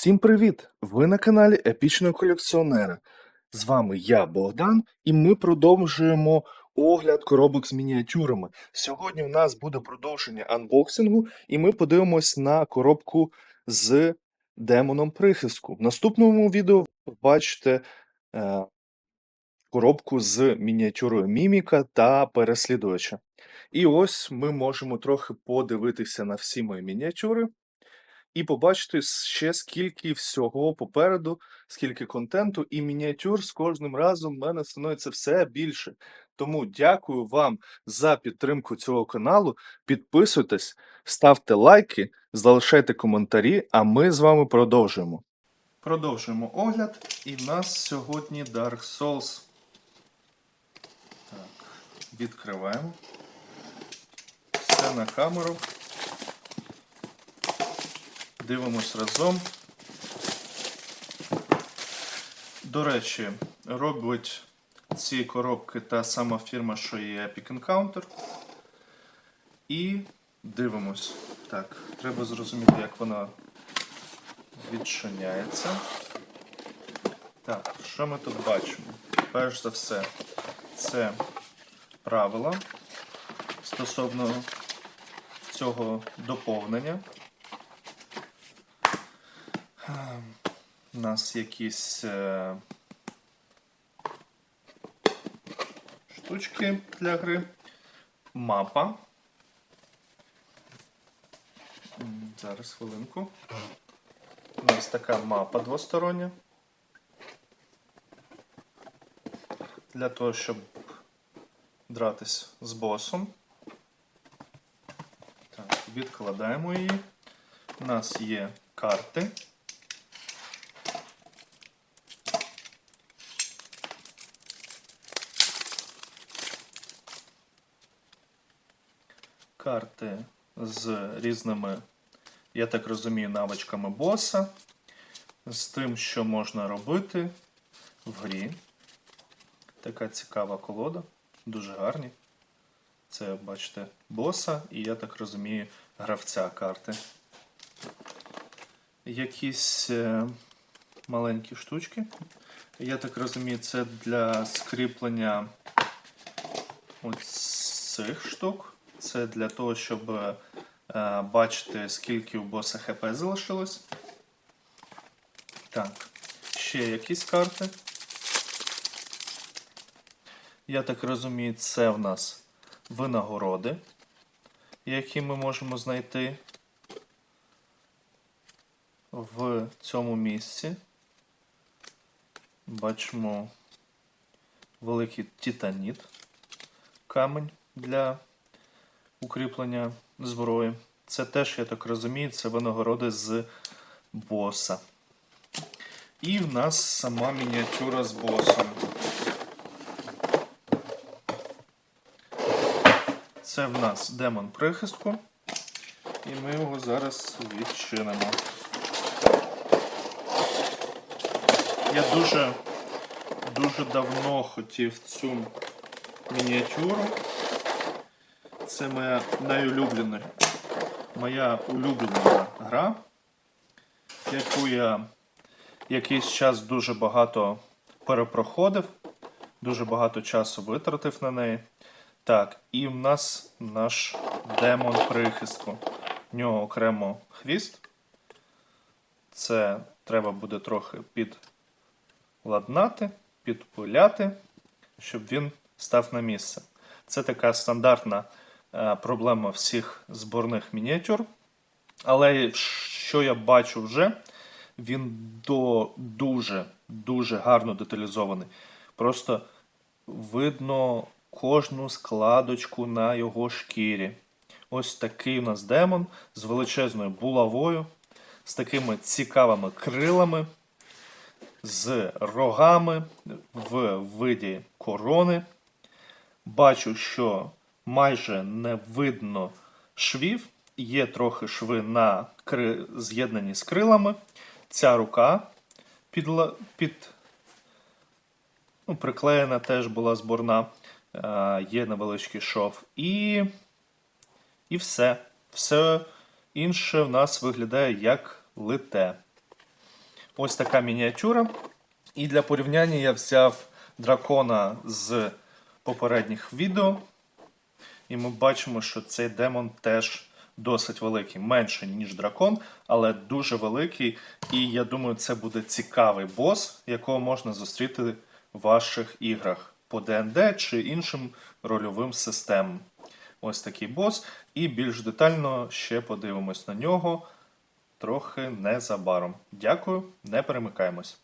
Всім привіт! Ви на каналі Епічного колекціонера. З вами я, Богдан, і ми продовжуємо огляд коробок з мініатюрами. Сьогодні у нас буде продовження анбоксингу, і ми подивимось на коробку з демоном прихистку. В наступному відео ви побачите е, коробку з мініатюрою міміка та переслідувача. І ось ми можемо трохи подивитися на всі мої мініатюри і побачити ще скільки всього попереду, скільки контенту і мініатюр з кожним разом в мене становиться все більше. Тому дякую вам за підтримку цього каналу. Підписуйтесь, ставте лайки, залишайте коментарі, а ми з вами продовжуємо. Продовжуємо огляд, і в нас сьогодні Dark Souls. Так, відкриваємо. Все на камеру. Дивимось разом. До речі, робить ці коробки та сама фірма, що і Epic Encounter. І дивимось. Так, треба зрозуміти, як вона відчиняється. Так, що ми тут бачимо? Перш за все, це правила стосовно цього доповнення. У нас якісь е, штучки для гри. Мапа. Зараз хвилинку. У нас така мапа двостороння. Для того, щоб дратись з босом. Так, відкладаємо її. У нас є карти. Карти з різними, я так розумію, навичками боса, з тим, що можна робити в грі. Така цікава колода, дуже гарні. Це, бачите, боса і, я так розумію, гравця карти. Якісь е, маленькі штучки. Я так розумію, це для скріплення ось цих штук. Це для того, щоб е, бачити, скільки у боса ХП залишилось. Так, ще якісь карти. Я так розумію, це в нас винагороди, які ми можемо знайти в цьому місці. Бачимо великий титаніт, камень для укріплення зброї. Це теж, я так розумію, це винагороди з боса. І в нас сама мініатюра з босом. Це в нас демон прихистку. І ми його зараз відчинимо. Я дуже дуже давно хотів цю мініатюру. Це моя найулюблена, моя улюблена гра, яку я якийсь час дуже багато перепроходив, дуже багато часу витратив на неї. Так, і в нас наш демон прихистку. В нього окремо хвіст. Це треба буде трохи підладнати, підпиляти, щоб він став на місце. Це така стандартна проблема всіх зборних мініатюр. Але що я бачу вже, він до дуже дуже гарно деталізований. Просто видно кожну складочку на його шкірі. Ось такий у нас демон з величезною булавою, з такими цікавими крилами, з рогами в виді корони. Бачу, що майже не видно швів, є трохи шви на кри... з'єднані з крилами. Ця рука під, під... ну, приклеєна теж була зборна, е, є невеличкий шов. І і все. Все інше в нас виглядає як лите. ось така мініатюра. І для порівняння я взяв дракона з попередніх відео. І ми бачимо, що цей демон теж досить великий, менше, ніж дракон, але дуже великий. І я думаю, це буде цікавий бос, якого можна зустріти в ваших іграх по ДНД чи іншим рольовим системам. Ось такий бос. І більш детально ще подивимось на нього трохи незабаром. Дякую, не перемикаємось.